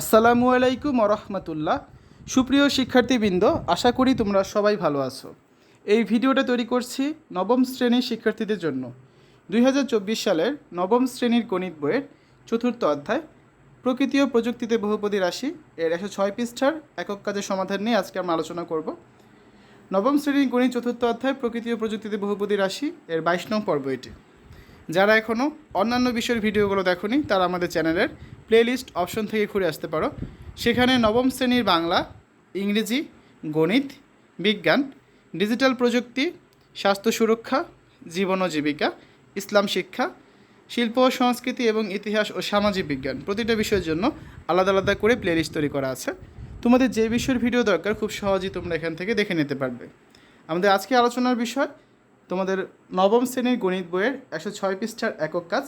আসসালামু আলাইকুম রহমতুল্লাহ সুপ্রিয় শিক্ষার্থীবৃন্দ, আশা করি তোমরা সবাই ভালো আছো। এই ভিডিওটা তৈরি করছি নবম শ্রেণির শিক্ষার্থীদের জন্য। দুই হাজার চব্বিশ সালের নবম শ্রেণির গণিত বইয়ের চতুর্থ অধ্যায়, প্রকৃতি ও প্রযুক্তিতে বহুপদী রাশি এর একশো ছয় পৃষ্ঠার একক কাজের সমাধান নিয়ে আজকে আমরা আলোচনা করব। নবম শ্রেণির গণিত চতুর্থ অধ্যায়, প্রকৃতি ও প্রযুক্তিতে বহুপদী রাশি এর বাইশ নং পর্ব এটি। যারা এখনও অন্যান্য বিষয়ের ভিডিওগুলো দেখোনি, তারা আমাদের চ্যানেলের প্লেলিস্ট অপশন থেকে ঘুরে আসতে পারো। সেখানে নবম শ্রেণির বাংলা, ইংরেজি, গণিত, বিজ্ঞান ডিজিটাল প্রযুক্তি, স্বাস্থ্য সুরক্ষা, জীবন ও জীবিকা, ইসলাম শিক্ষা, শিল্প ও সংস্কৃতি এবং ইতিহাস ও সামাজিক বিজ্ঞান প্রতিটা বিষয়ের জন্য আলাদা আলাদা করে প্লেলিস্ট তৈরি করা আছে। তোমাদের যে বিষয়ের ভিডিও দরকার খুব সহজেই তোমরা এখান থেকে দেখে নিতে পারবে। আমাদের আজকে আলোচনার বিষয় তোমাদের নবম শ্রেণির গণিত বইয়ের একশো ছয় পৃষ্ঠার একক কাজ।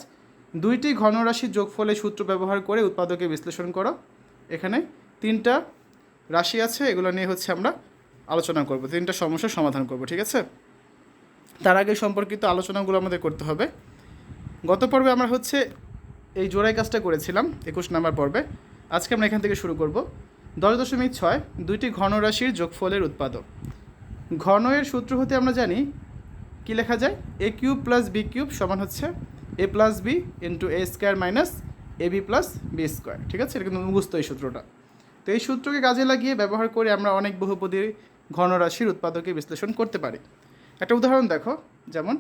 দুইটি ঘনরাশির যোগফলের সূত্র ব্যবহার করে উৎপাদকে বিশ্লেষণ করো। এখানে তিনটা রাশি আছে, এগুলো নিয়ে হচ্ছে আমরা আলোচনা করব। তিনটা সমস্যার সমাধান করব, ঠিক আছে? তার আগে সম্পর্কিত আলোচনাগুলো আমাদের করতে হবে। গত পর্বে আমরা হচ্ছে এই জোড়াই কাজটা করেছিলাম, একুশ নাম্বার পর্বে। আজকে আমরা এখান থেকে শুরু করব। দশ দশমিক ছয়, দুইটি ঘনরাশির যোগফলের উৎপাদক। ঘনয়ের সূত্র হতে আমরা জানি, কি লেখা যায়? A cube plus B cube সমান হচ্ছে A plus B into A square minus A B plus B square ঠিক আছে? এটা কিন্তু মুখস্থ এই সূত্রটা। তো এই সূত্রকে কাজে লাগিয়ে ব্যবহার করে আমরা অনেক বহুপদী ঘনরাশির উৎপাদকে বিশ্লেষণ করতে পারি। একটা উদাহরণ দেখো, যেমন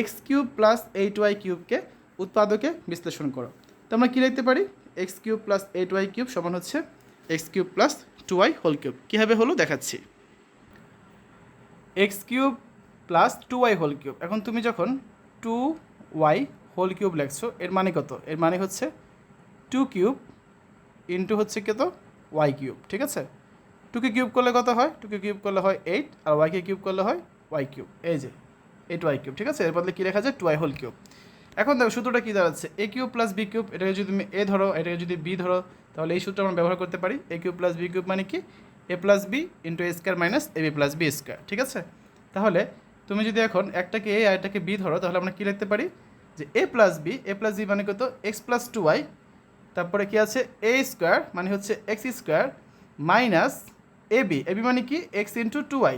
X cube plus eight Y কিউবকে উৎপাদকে বিশ্লেষণ করো। তো আমরা কী লিখতে পারি? X cube plus eight Y cube সমান হচ্ছে X cube plus two Y whole cube কীভাবে হলো? দেখাচ্ছি। X cube plus two Y whole cube এখন তুমি যখন টু ওয়াই হোল কিউব লেখছো এর মানে কত? এর মানে হচ্ছে টু কিউব ইন্টু হচ্ছে কত? ওয়াই কিউব ঠিক আছে? টুকে কিউব করলে কত হয়? টুকে কিউব করলে হয় এইট আর ওয়াইকে কিউব করলে হয় ওয়াই কিউব এই যে এইট ওয়াই কিউব ঠিক আছে? এর বদলে কী লেখা যায়? টু ওয়াই হোল কিউব এখন দেখো, সূত্রটা কী দাঁড়াচ্ছে? A cube plus B cube এটাকে যদি তুমি এ ধরো, এটাকে যদি বি ধরো, তাহলে এই সূত্র আমরা ব্যবহার করতে পারি। A cube plus B cube মানে কি? A plus B into A square minus A B plus B square ঠিক আছে? তাহলে তুমি যদি এখন একটাকে এ আর একটাকে বি ধরো, তাহলে আমরা কী লিখতে পারি? যে A plus B A plus B মানে কত? এক্স প্লাস টু ওয়াই তারপরে কি আছে? এ স্কোয়ার মানে হচ্ছে X square minus A B A B মানে কি? X into two Y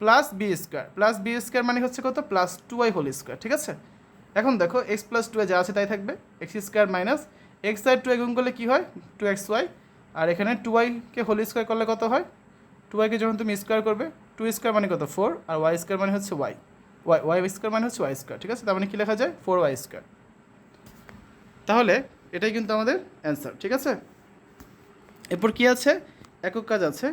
plus B square plus B square মানে হচ্ছে কত? Plus two Y whole square ঠিক আছে? এখন দেখো এক্স প্লাস টু যা আছে তাই থাকবে। এক্স স্কোয়ার মাইনাস এক্স আর টু গুণ করলে কী হয়? টু এক্স ওয়াই আর এখানে টু ওয়াইকে হোল স্কোয়ার করলে কত হয়? টু ওয়াইকে যখন তুমি স্কোয়ার করবে টু স্কোয়ার মানে কত? ফোর আর ওয়াই স্কোয়ার মানে হচ্ছে ওয়াই ওয়াই ওয়াই স্কোয়ার মানে হচ্ছে ওয়াই স্কোয়ার ঠিক আছে? তার মানে কী লেখা যায়? ফোর ওয়াই স্কোয়ার তাহলে এটাই কিন্তু আমাদের অ্যান্সার ঠিক আছে? এরপর কী আছে? একক কাজ আছে।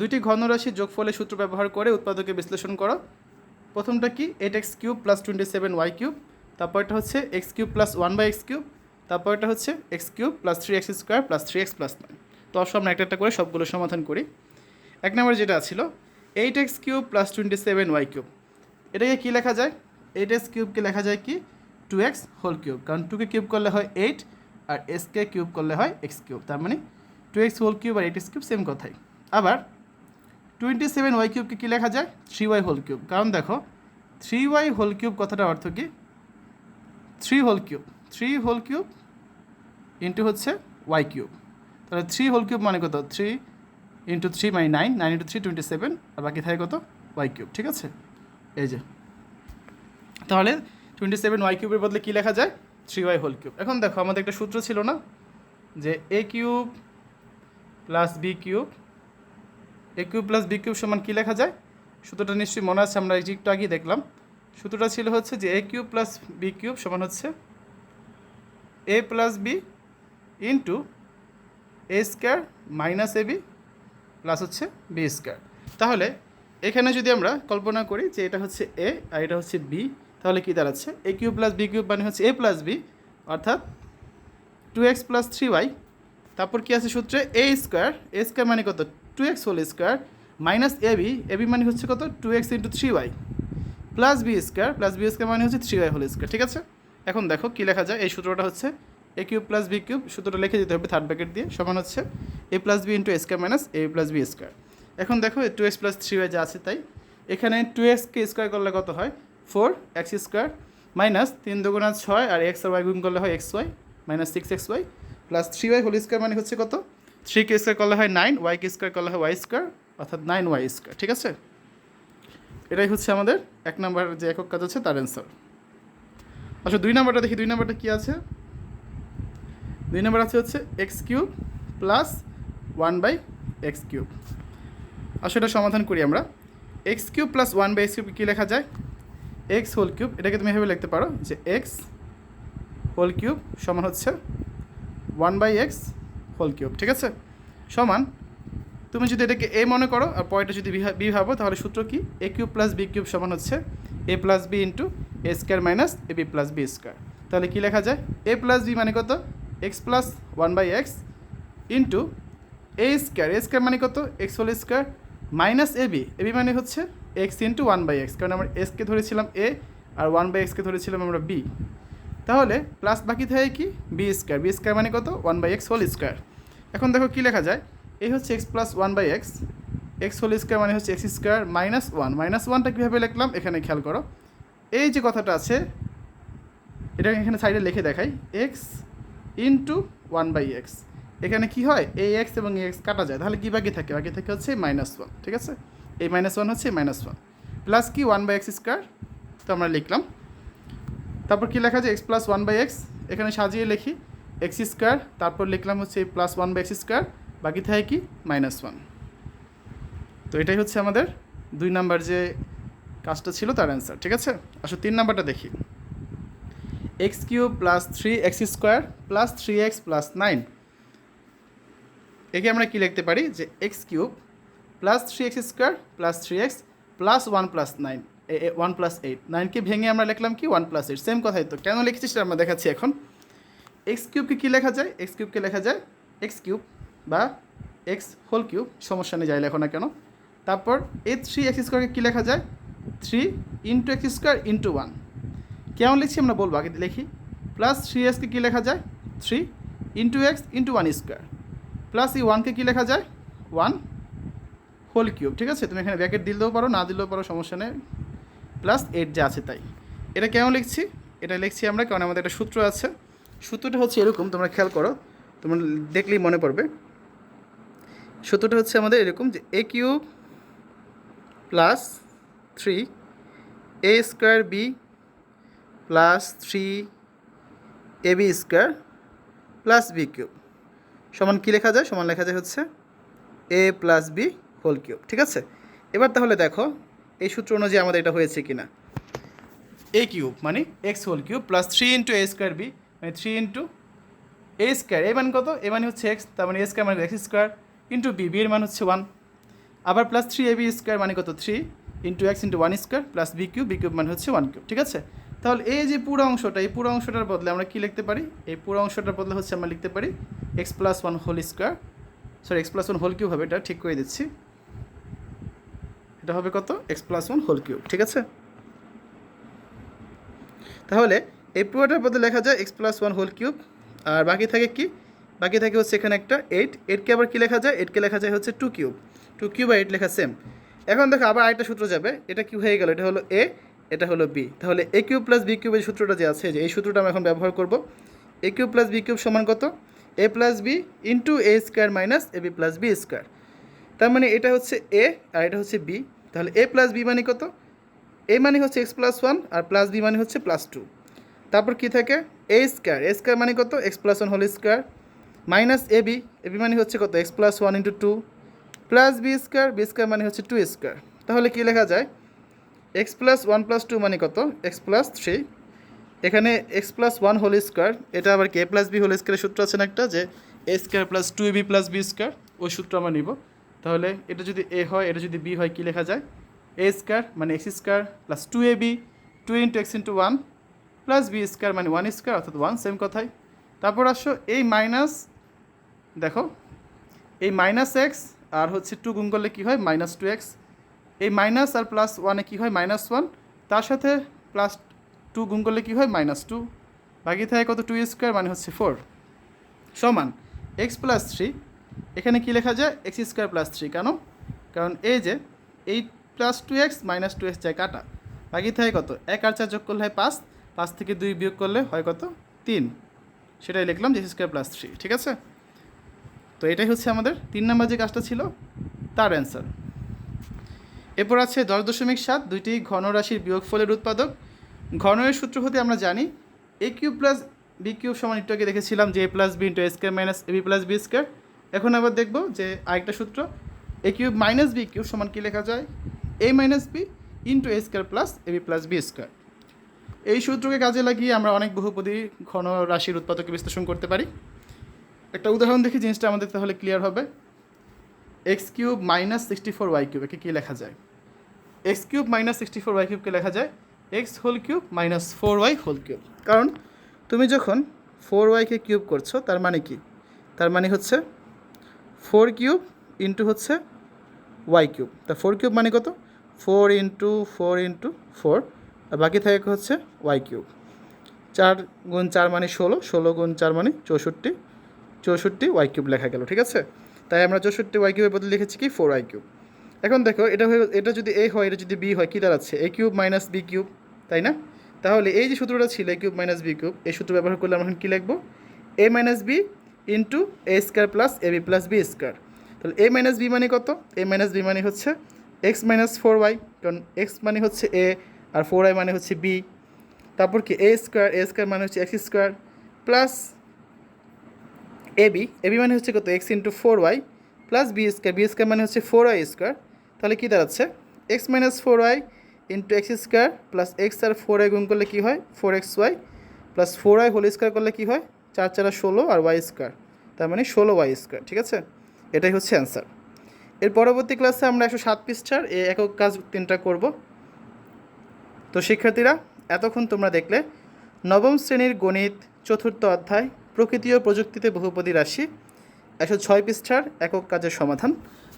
দুইটি ঘনরাশির যোগফলের সূত্র ব্যবহার করে উৎপাদকে বিশ্লেষণ করো। প্রথমটা কি? Eight X cube plus twenty seven Y cube তারপরটা হচ্ছে X cube plus one by X cube তারপরটা হচ্ছে X cube plus three X square plus three X plus nine তো অবশ্য আমরা একটা একটা করে সবগুলো সমাধান করি। এক নম্বর যেটা ছিল eight X cube plus twenty seven Y cube এটাকে কী লেখা যায়? এইট এক্স কিউবকে লেখা যায় কি? টু এক্স হোল কিউব কারণ টুকে কিউব করলে হয় এইট আর এসকে কিউব করলে হয় এক্স কিউব তার মানে টু এক্স হোল কিউব আর এইট এক্স কিউব সেম কথাই। আবার টোয়েন্টি সেভেন ওয়াই কিউবকে কী লেখা যায়? থ্রি ওয়াই হোল কিউব কারণ দেখো থ্রি ওয়াই হোল কিউব কথাটার অর্থ কি? Three whole cube three whole cube into হচ্ছে ওয়াই কিউব তাহলে থ্রি হোল কিউব মানে কত? থ্রি ইন্টু থ্রি মানে nine nine into three twenty seven আর বাকি থাকে কত? ওয়াই কিউব ঠিক আছে? এই যে। তাহলে টোয়েন্টি সেভেন ওয়াই কিউবের বদলে কী লেখা যায়? থ্রি ওয়াই হোল কিউব এখন দেখো, আমাদের একটা সূত্র ছিল না? যে A cube plus B cube A cube plus B cube সমান কী লেখা যায়? সূত্রটা নিশ্চয়ই মনে আছে, আমরা একটু আগেই দেখলাম। সূত্রটা ছিল হচ্ছে যে A cube plus B cube সমান হচ্ছে A plus B into A square minus A B plus হচ্ছে বি স্কোয়ার তাহলে এখানে যদি আমরা কল্পনা করি যে এটা হচ্ছে এ আর এটা হচ্ছে বি তাহলে কী দাঁড়াচ্ছে? A cube plus B cube মানে হচ্ছে এ প্লাস বি অর্থাৎ two X plus three Y তারপর কী আছে সূত্রে? এ স্কোয়ার এ স্কোয়ার মানে কত? Two X whole square minus A B A B মানে হচ্ছে কত? Two X into three Y plus B square plus B square মানে হচ্ছে থ্রি ওয়াই হোল স্কোয়ার ঠিক আছে? এখন দেখো কী লেখা যায়? এই সূত্রটা হচ্ছে A cube plus B cube সূত্রটা লিখে দিতে হবে থার্ড ব্র্যাকেট দিয়ে। সমান হচ্ছে A plus B into square minus A plus B square এখন দেখো two X plus three Y যা আছে তাই। এখানে টু এক্সকে স্কোয়ার করলে কত হয়? ফোর এক্স স্কোয়ার মাইনাস তিন দুগুণা ছয় আর এক্স আর ওয়াই গুণ করলে হয় X Y minus six X Y plus three Y whole square মানে হচ্ছে কত? থ্রি কে স্কোয়ার করলে হয় নাইন ওয়াই কে স্কোয়ার করলে হয় ওয়াই স্কোয়ার অর্থাৎ নাইন ওয়াই স্কোয়ার ঠিক আছে? এটাই হচ্ছে আমাদের এক নাম্বার যে একক কাজ আছে তার অ্যান্সার আচ্ছা দুই নাম্বারটা দেখি, দুই নাম্বারটা কী আছে? দুই নাম্বার আছে হচ্ছে X cube plus one by X cube. আসলে এটা সমাধান করি আমরা। X cube plus one by X cube কী লেখা যায়? X whole cube. এটাকে তুমি এভাবে লিখতে পারো যে এক্স হোল কিউব সমান হচ্ছে one by X whole cube, ঠিক আছে? সমান, তুমি যদি এটাকে এ মনে করো আর পয়েন্টটা যদি বি ভাবো, তাহলে সূত্র কি? A cube plus B cube সমান হচ্ছে A plus B into A square minus A B plus B square তাহলে কী লেখা যায়? এ প্লাস বি মানে কত? X plus one by X into A square A square মানে কত? X whole square minus A B A B মানে হচ্ছে X into one by X কারণ আমরা এসকে ধরেছিলাম এ আর ওয়ান বাই এক্সকে ধরেছিলাম আমরা বি তাহলে প্লাস বাকি থাকে কি? বি স্কোয়ার বি স্কোয়ার মানে কত? One by X whole square এখন দেখো কী লেখা যায়? এই হচ্ছে X plus one by X X whole square মানে হচ্ছে X square minus one minus ওয়ানটা কীভাবে লিখলাম? এখানে খেয়াল করো। এই যে কথাটা আছে, এটা এখানে সাইডে লিখে দেখাই। X into one by X এখানে কি হয়? এই এক্স এবং এক্স কাটা যায়। তাহলে কি বাকি থাকে? বাকি থাকে হচ্ছে মাইনাস ওয়ান ঠিক আছে? এই মাইনাস ওয়ান হচ্ছে মাইনাস ওয়ান প্লাস কি? ওয়ান বাই এক্স স্কোয়ার তো আমরা লিখলাম। তারপর কি লেখা যায়? X plus one by X এখানে সাজিয়ে লিখি। এক্স স্কোয়ার তারপর লিখলাম হচ্ছে plus one by X square বাকি থাকে কি? মাইনাস ওয়ান তো এটাই হচ্ছে আমাদের দুই নাম্বার যে কাজটা ছিল তার অ্যান্সার ঠিক আছে? আসলে তিন নাম্বারটা দেখি। X cube plus three X square plus three X plus nine. একে আমরা কি লিখতে পারি? যে X cube plus three X square plus three X plus one plus nine. One plus eight. নাইনকে ভেঙে আমরা লিখলাম কি? One plus eight. সেম কথাই তো। কেন লিখেছি সেটা আমরা দেখাচ্ছি এখন। এক্স কিউবকে কী লেখা যায়? এক্স কিউবকে লেখা যায় এক্স কিউব বা এক্স হোল কিউব। সমস্যা নেই, যাই লেখো না কেন। তারপর এই থ্রি এক্স স্কোয়ারকে কী লেখা যায়? Three into X square into one. কেমন লিখছি আমরা বলব? আগে লিখি। প্লাস থ্রি এক্সকে কী লেখা যায়? Three into X into one square plus এই ওয়ানকে কী লেখা যায়? ওয়ান হোল কিউব ঠিক আছে? তুমি এখানে ব্যাকেট দিলেও পারো, না দিলেও পারো, সমস্যা নেই। প্লাস এইট যে আছে তাই। এটা কেমন লিখছি? এটা লিখছি আমরা, কারণ আমাদের একটা সূত্র আছে। সূত্রটা হচ্ছে এরকম, তোমরা খেয়াল করো। তোমরা দেখলেই মনে পড়বে। সূত্রটা হচ্ছে আমাদের এরকম যে A cube plus three A square B plus three A B square plus B cube. সমান কী লেখা যায়? সমান লেখা যায় হচ্ছে A plus B whole cube. ঠিক আছে? এবার তাহলে দেখো, এই সূত্র অনুযায়ী আমাদের এটা হয়েছে কিনা। এ কিউব মানে X whole cube plus three into A square B মানে three into A square. A মানে কত? এ মানে হচ্ছে এক্স, তার মানে এ স্কোয়ার মানে X square into B B এর মান হচ্ছে ওয়ান। আবার plus three A B square মানে কত? Three into X into one square plus B cube B cube মানে হচ্ছে ওয়ান কিউব। ঠিক আছে? তাহলে এই যে পুরো অংশটা, এই পুরো অংশটার বদলে আমরা কি লিখতে পারি? এই পুরো অংশটার বদলে হচ্ছে আমরা লিখতে পারি X plus one whole square sorry X plus one whole cube হবে, এটা ঠিক করে দিচ্ছি। এটা হবে কত? X plus one whole cube ঠিক আছে? তাহলে এই পুরোটার বদলে লেখা যায় X plus one whole cube আর বাকি থাকে কি? বাকি থাকে হচ্ছে এখানে একটা এইট এইটকে আবার কি লেখা যায়? এইটকে লেখা যায় হচ্ছে টু কিউব টু কিউব আর এইট লেখা সেম এখন দেখো আবার আরেকটা সূত্র যাবে, এটা কি হয়ে গেল? এটা হলো এ এটা হলো বি তাহলে এ কিউব প্লাস বি কিউবের সূত্রটা যে আছে, যে এই সূত্রটা আমরা এখন ব্যবহার করব A cube plus B cube সমান কত? A plus B into A square minus A B plus B square তার মানে এটা হচ্ছে এ আর এটা হচ্ছে বি তাহলে এ প্লাস বি মানে কত? এ মানে হচ্ছে এক্স প্লাস ওয়ান আর প্লাস বি মানে হচ্ছে প্লাস টু তারপর কী থাকে? এ স্কোয়ার এ স্কোয়ার মানে কত? X plus one whole square minus A B A B মানে হচ্ছে কত? X plus one into two plus B square B square মানে হচ্ছে টু স্কোয়ার তাহলে কী লেখা যায়? X plus one plus two মানে কত? এক্স প্লাস থ্রি এখানে X plus one whole square এটা আবার কে প্লাস বি হোল স্কোয়ারের সূত্র আছে না একটা, যে A square plus two B plus B square ওই সূত্র আমরা নিব। তাহলে এটা যদি এ হয়, এটা যদি বি হয়, কী লেখা যায়? এ স্কোয়ার মানে X square plus two A B two into X into one plus B square মানে ওয়ান স্কোয়ার অর্থাৎ ওয়ান সেম কথাই। তারপর আসো, এই মাইনাস দেখো, এই মাইনাস এক্স আর হচ্ছে টু গুণ করলে কী হয়? মাইনাস টু এক্স এই মাইনাস আর প্লাস ওয়ানে কী হয়? মাইনাস ওয়ান তার সাথে প্লাস টু গুণ করলে কী হয়? মাইনাস টু বাকি থাকে কত? টু স্কোয়ার মানে হচ্ছে ফোর সমান এক্স প্লাস থ্রি এখানে কী লেখা যায়? এক্স স্কোয়ার প্লাস থ্রি কেন? কারণ এই যে এই plus two X minus two X যায় কাটা। বাকি থাকে কত? এক আর চার যোগ করলে হয় পাঁচ পাঁচ থেকে দুই বিয়োগ করলে হয় কত? তিন। সেটাই লিখলাম যে স্কোয়ার প্লাস থ্রি ঠিক আছে? তো এটাই হচ্ছে আমাদের তিন নম্বর যে কাজটা ছিল, তার অ্যান্সার এরপর আছে দশ দশমিক সাত, দুইটি ঘনরাশির বিয়োগফলের উৎপাদক। ঘনের সূত্র হতে আমরা জানি A cube plus B cube সমান একটু আগে দেখেছিলাম যে A plus B into A square minus B plus B square এখন আবার দেখব যে আরেকটা সূত্র A cube minus B cube সমান কী লেখা যায়? A minus B into A square plus A B plus B square এই সূত্রকে কাজে লাগিয়ে আমরা অনেক বহুপদী ঘন রাশির উৎপাদকে বিশ্লেষণ করতে পারি। একটা উদাহরণ দেখি, জিনিসটা আমাদের তাহলে ক্লিয়ার হবে। X cube minus sixty four Y cube, একে কী লেখা যায়? X cube minus sixty four Y কিউবকে লেখা যায়? X whole cube minus four Y whole cube. কারণ তুমি যখন ফোর ওয়াইকে কিউব করছ, তার মানে কি? তার মানে হচ্ছে ফোর কিউব ইন্টু হচ্ছে ওয়াই কিউব। তা ফোর কিউব মানে কত? Four into four into, four. আর বাকি থাকে হচ্ছে ওয়াই কিউব। চার গুণ চার মানে ষোলো ষোলো গুণ চার মানে চৌষট্টি চৌষট্টি ওয়াই কিউব লেখা গেল, ঠিক আছে? তাই আমরা চৌষট্টি ওয়াই কিউবের বদলে লিখেছি কি? ফোর ওয়াই কিউব এখন দেখো, এটা হয়ে, এটা যদি এ হয়, এটা যদি বি হয়, কী দাঁড়াচ্ছে? A cube minus B cube তাই না? তাহলে এই যে সূত্রটা ছিল A cube minus B cube এই সূত্র ব্যবহার করলে আমরা এখন কী লিখব? A minus B into A square plus A B plus B square তাহলে এ মাইনাস বি মানে কত? এ মাইনাস বি মানে হচ্ছে এক্স মাইনাস ফোর ওয়াই কারণ এক্স মানে হচ্ছে এ আর ফোর ওয়াই মানে হচ্ছে বি তারপর কি? এ স্কোয়ার এ স্কোয়ার মানে হচ্ছে X square plus A B A B মানে হচ্ছে কত? X into four Y plus B square B square মানে হচ্ছে ফোর ওয়াই স্কোয়ার তাহলে কী দাঁড়াচ্ছে? X minus four Y into X square plus X আর ফোর ওয়াই গুণ করলে কী হয়? Four X Y plus four Y whole square করলে কী হয়? চার চারা ষোলো আর ওয়াই স্কোয়ার তার মানে ষোলো ওয়াই স্কোয়ার ঠিক আছে? এটাই হচ্ছে অ্যান্সার এর পরবর্তী ক্লাসে আমরা একশো সাত পৃষ্ঠার এ একক কাজ তিনটা করব। তো শিক্ষার্থীরা, এতক্ষণ তোমরা দেখলে নবম শ্রেণির গণিত চতুর্থ অধ্যায় প্রকৃতি ও প্রযুক্তিতে বহুপদী রাশি, একশো ছয় পৃষ্ঠার একক কাজের সমাধান।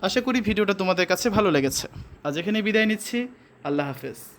আশা করি ভিডিওটা তোমাদের কাছে ভালো লেগেছে। আজ এখানে বিদায় নিচ্ছি। আল্লাহ হাফেজ।